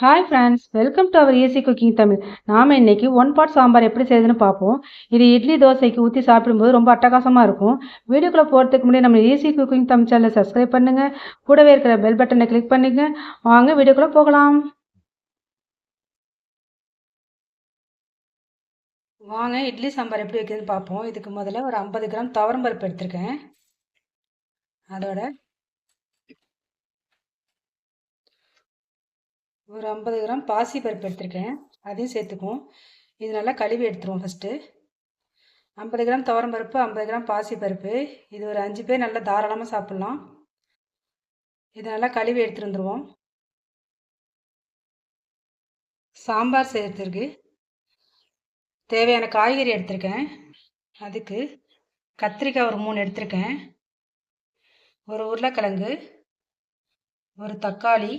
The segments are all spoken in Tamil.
Hi friends welcome to our AC cooking Tamil நாம் இன்றைக்கி ஒன் பாட் சாம்பார் எப்படி செய்யுதுன்னு பார்ப்போம். இது இட்லி தோசைக்கு ஊற்றி சாப்பிடும்போது ரொம்ப அட்டகாசமாக இருக்கும். வீடியோக்குள்ளே போகிறதுக்கு முன்னாடி நம்ம ஏசி குக்கிங் தமிழ் சேனலை சப்ஸ்கிரைப் பண்ணுங்கள் கூடவே இருக்கிற பெல் பட்டனை கிளிக் பண்ணுங்கள் வாங்க வீடியோக்குள்ளே போகலாம். வாங்க இட்லி சாம்பார் எப்படி வைக்கிறதுன்னு பார்ப்போம். இதுக்கு முதல்ல ஒரு ஐம்பது கிராம் துவரம்பருப்பு எடுத்திருக்கேன். அதோட ஒரு ஐம்பது கிராம் பாசி பருப்பு எடுத்திருக்கேன். அதையும் சேர்த்துக்குவோம். இது நல்லா கழுவி எடுத்துருவோம் ஃபஸ்ட்டு ஐம்பது கிராம் துவரம் பருப்பு ஐம்பது கிராம் பாசி பருப்பு. இது ஒரு அஞ்சு பேர் நல்லா தாராளமாக சாப்பிட்லாம். இது நல்லா கழுவி எடுத்துட்டு வந்துடுவோம் சாம்பார் செய்கிறதுக்கு தேவையான காய்கறி எடுத்திருக்கேன். அதுக்கு கத்திரிக்காய் ஒரு மூணு எடுத்திருக்கேன். ஒரு உருளைக்கிழங்கு ஒரு தக்காளி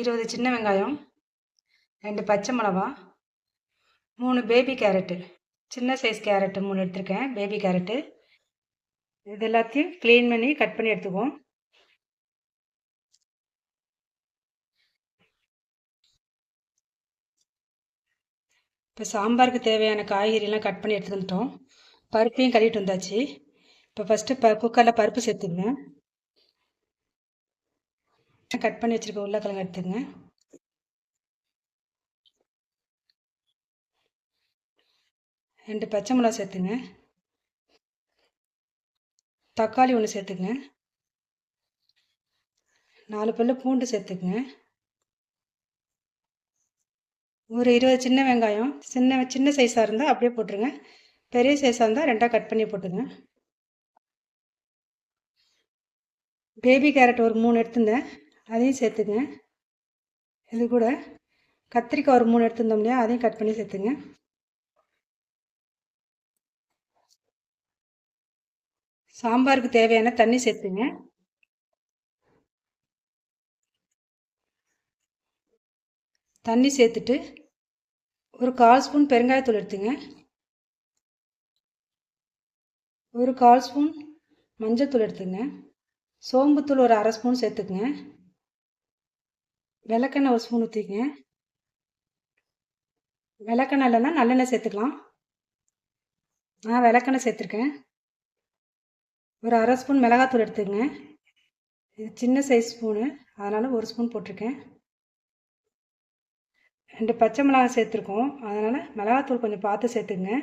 இருபது சின்ன வெங்காயம் ரெண்டு பச்சை மிளகா மூணு பேபி கேரட்டு சின்ன சைஸ் கேரட்டு மூணு எடுத்திருக்கேன் பேபி கேரட்டு இது எல்லாத்தையும் க்ளீன் பண்ணி கட் பண்ணி எடுத்துக்குவோம். இப்போ சாம்பாருக்கு தேவையான காய்கறிலாம் கட் பண்ணி எடுத்துக்கிட்டோம் பருப்பையும் கழுவிட்டு வந்தாச்சு. இப்போ ஃபஸ்ட்டு ப குக்கரில் பருப்பு சேர்த்துக்கணும் கட் பண்ணி வச்சுருக்க உருளைக்கிழங்கு எடுத்துங்க ரெண்டு பச்சை மிளகா சேர்த்துங்க. தக்காளி ஒன்று சேர்த்துக்குங்க. நாலு பல்லு பூண்டு சேர்த்துக்குங்க. ஒரு இருபது சின்ன வெங்காயம் சின்ன சின்ன சைஸாக இருந்தால் அப்படியே போட்டுருங்க. பெரிய சைஸாக இருந்தால் ரெண்டாக கட் பண்ணி போட்டுங்க பேபி கேரட் ஒரு மூணு எடுத்துருந்தேன். அதையும் சேர்த்துங்க. இது கூட கத்திரிக்காய் ஒரு மூணு எடுத்துருந்தோம் இல்லையா? அதையும் கட் பண்ணி சேர்த்துங்க. சாம்பாருக்கு தேவையான தண்ணி சேர்த்துங்க. தண்ணி சேர்த்துட்டு ஒரு கால் ஸ்பூன் பெருங்காயத்தூள் எடுத்துங்க. ஒரு கால் ஸ்பூன் மஞ்சள் தூள் எடுத்துங்க. சோம்புத்தூள் ஒரு அரை ஸ்பூன் சேர்த்துக்குங்க. விளக்கெண்ணெய் ஒரு ஸ்பூன் ஊற்றிக்கங்க விளக்கெண்ணெய் இல்லைன்னா நல்லெண்ணெய் சேர்த்துக்கலாம். நான் விளக்கெண்ணெய் சேர்த்துருக்கேன். ஒரு அரை ஸ்பூன் மிளகாத்தூள் எடுத்துக்கங்க. இது சின்ன சைஸ் ஸ்பூனு அதனால் ஒரு ஸ்பூன் போட்டிருக்கேன். ரெண்டு பச்சை மிளகாய் சேர்த்துருக்கோம். அதனால் மிளகாத்தூள் கொஞ்சம் பார்த்து சேர்த்துக்குங்க.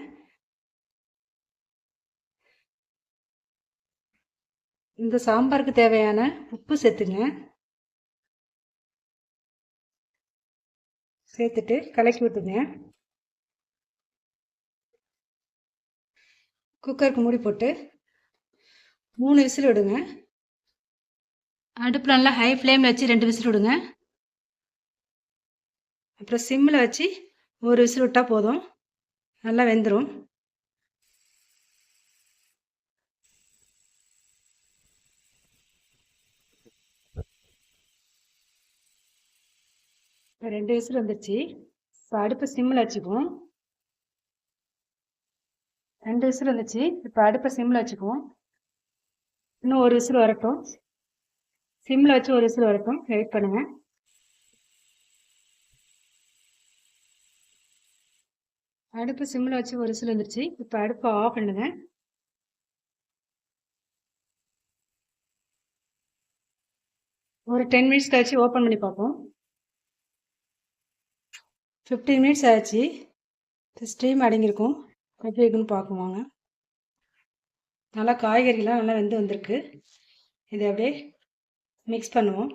இந்த சாம்பாருக்கு தேவையான உப்பு சேர்த்துங்க சேர்த்துட்டு கலக்கி விட்டுங்க குக்கருக்கு மூடி போட்டு மூணு விசில் விடுங்க. அடுப்பில் நல்லா ஹை ஃப்ளேமில் வச்சு ரெண்டு விசில் விடுங்க. அப்புறம் சிம்மில் வச்சு ஒரு விசில் விட்டால் போதும். நல்லா வெந்துடும் ரெண்டு விசில் வந்துருச்சு. இப்போ அடுப்பு சிம்மில் வச்சுக்குவோம். ரெண்டு விசில் வந்துச்சு இப்போ அடுப்பை சிம்மில் வச்சுக்குவோம். இன்னும் ஒரு விசில் வரட்டும். சிம்மில் வச்சு ஒரு விசில் வரட்டும். வெயிட் பண்ணுங்கள் அடுப்பு சிம்மில் வச்சு ஒரு விசில் வந்துருச்சு. இப்போ அடுப்பை ஆஃப் பண்ணுங்க. ஒரு டென் மினிட்ஸ் கழிச்சு ஓப்பன் பண்ணி பார்ப்போம். ஃபிஃப்டீன் மினிட்ஸ் ஆச்சு. ஸ்டீம் அடங்கியிருக்கும். எப்படி இருக்குன்னு பார்க்குவாங்க நல்லா காய்கறிலாம் நல்லா வெந்து வந்திருக்கு. இதை அப்படியே மிக்ஸ் பண்ணுவோம்.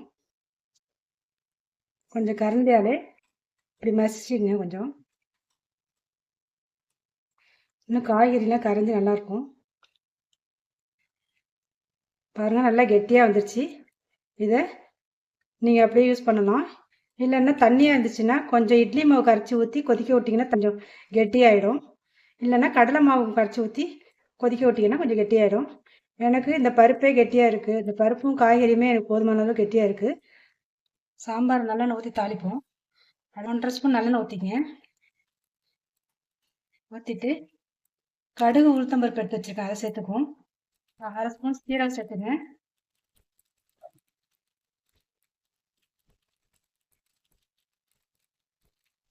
கொஞ்சம் கரண்டியாலே இப்படி மசிச்சிடுங்க கொஞ்சம். இன்னும் காய்கறிலாம் கரைஞ்சி நல்லாயிருக்கும். பாருங்கள் நல்லா கெட்டியாக வந்துருச்சு. இதை நீங்கள் அப்படியே யூஸ் பண்ணலாம். இல்லைன்னா தண்ணியாக இருந்துச்சுன்னா கொஞ்சம் இட்லி மாவு கரைச்சி ஊற்றி கொதிக்க விட்டிங்கன்னா கொஞ்சம் கெட்டியாயிடும். இல்லைன்னா கடலை மாவு கரைச்சி ஊற்றி கொதிக்க விட்டிங்கன்னா கொஞ்சம் கெட்டியாயிடும். எனக்கு இந்த பருப்பே கெட்டியாக இருக்குது இந்த பருப்பும் காய்கறியுமே எனக்கு போதுமான அளவு கெட்டியாக இருக்குது சாம்பார் நல்லெண்ணெய் ஊற்றி தாளிப்போம். ஒன்றரை ஸ்பூன் நல்லெண்ணெய் ஊற்றிங்க ஊற்றிட்டு கடுகு உளுத்தம்பருப்பு எடுத்து வச்சுருக்கேன். அதை சேர்த்துக்கும் அரை ஸ்பூன் சீரகம் சேர்த்துங்க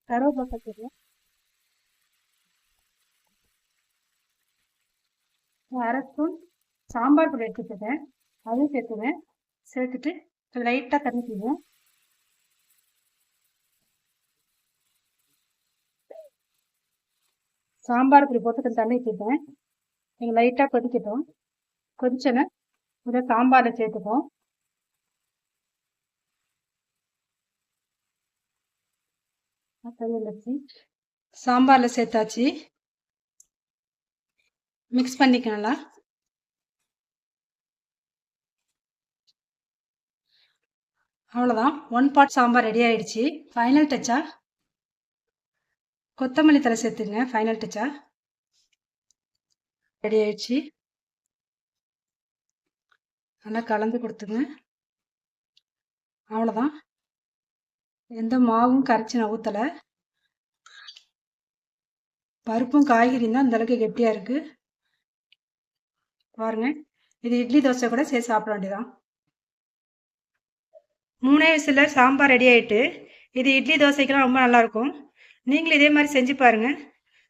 கருவேப்பிலை சேர்த்துக்கிறேன் அரை ஸ்பூன் சாம்பார் பொடி எடுத்துக்கிட்டேன் அதையும் சேர்த்துவேன். சேர்த்துட்டு லைட்டாக தண்ணி செய்வேன் சாம்பார் பொடி போட்டு கொஞ்சம் தண்ணி சேர்த்தேன் நீங்கள் லைட்டாக கொதிக்கட்டும். கொதிச்சோன்னே இதை சாம்பாரில் சேர்த்துப்போம். சாம்பாரில் சேர்த்தாச்சு. மிக்ஸ் பண்ணிக்கலாம் அவ்வளோதான் ஒன் பார்ட் சாம்பார் ரெடி ஆயிடுச்சு. ஃபைனல் டச்சா கொத்தமல்லி தலை சேர்த்துங்க. ஃபைனல் டச்சா ரெடி ஆயிடுச்சு. நல்லா கலந்து கொடுத்துங்க. அவ்வளோதான் எந்த மாவும் கரைச்சி நான் ஊற்றலை பருப்பும் காய்கறியும் தான் அந்தளவுக்கு கெட்டியாக இருக்குது பாருங்கள் இது இட்லி தோசை கூட சேர்த்து சாப்பிட வேண்டியதான் மூணே விசில் சாம்பார் ரெடி ஆகிட்டு இது இட்லி தோசைக்கெலாம் ரொம்ப நல்லாயிருக்கும் நீங்களும் இதே மாதிரி செஞ்சு பாருங்கள்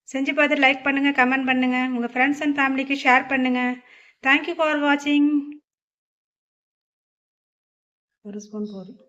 செஞ்சு பார்த்துட்டு லைக் பண்ணுங்கள் கமெண்ட் பண்ணுங்கள் உங்கள் ஃப்ரெண்ட்ஸ் அண்ட் ஃபேமிலிக்கு ஷேர் பண்ணுங்கள் தேங்க்யூ ஃபார் வாட்சிங் ஒரு ஸ்பூன் போதும்.